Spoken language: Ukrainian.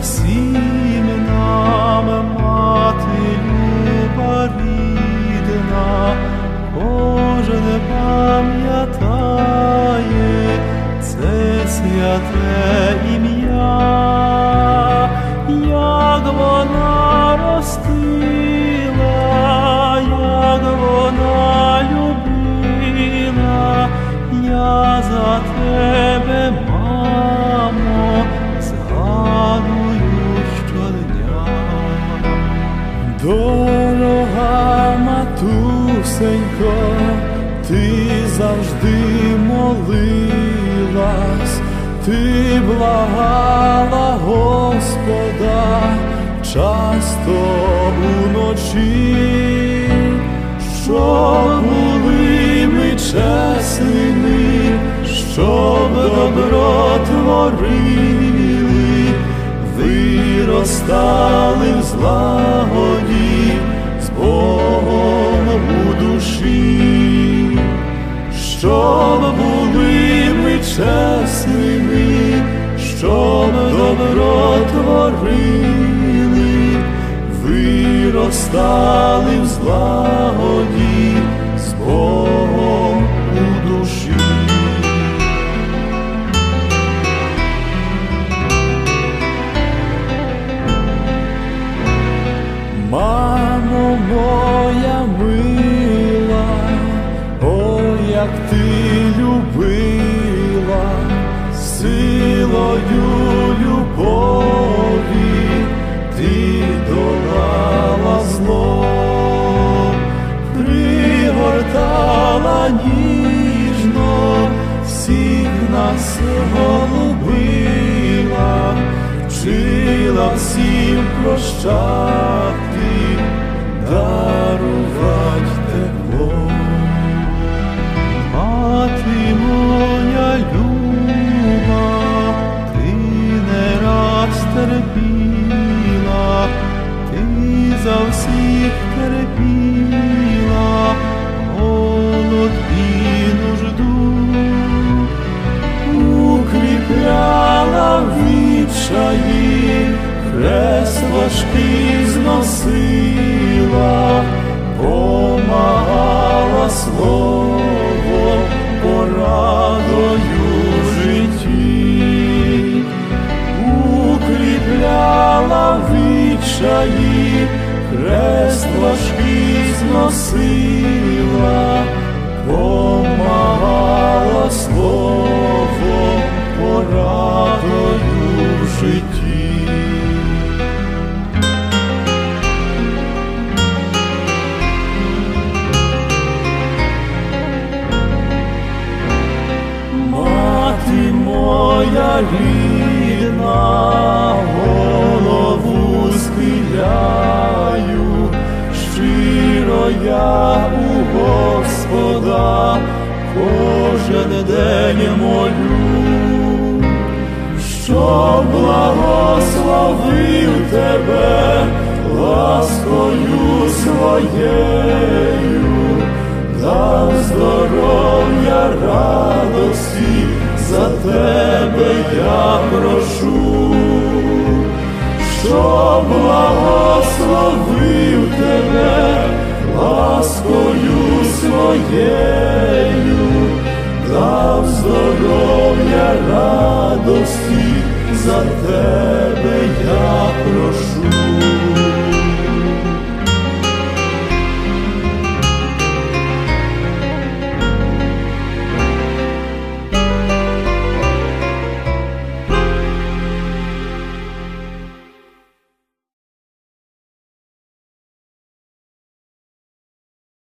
всім нам мати люба рідна, кожен пам'ятає це святе. Матусенько, ти завжди молилась, ти благала Господа часто уночі, щоб були ми чесними, щоб добро творили, виростали в злагоді душі, щоб були ми чесними, щоб добро творили, виростали в злагоді як ти любила, силою любові ти долала зло, пригортала ніжно, всіх нас голубила, вчила всім прощати, важкий зносила, помагала слово порадою в житті, укріпляла в відчаї, хрест важкий зносила, помагала слово рідна, голову схиляю, щиро я у Господа кожен день молю, що благословив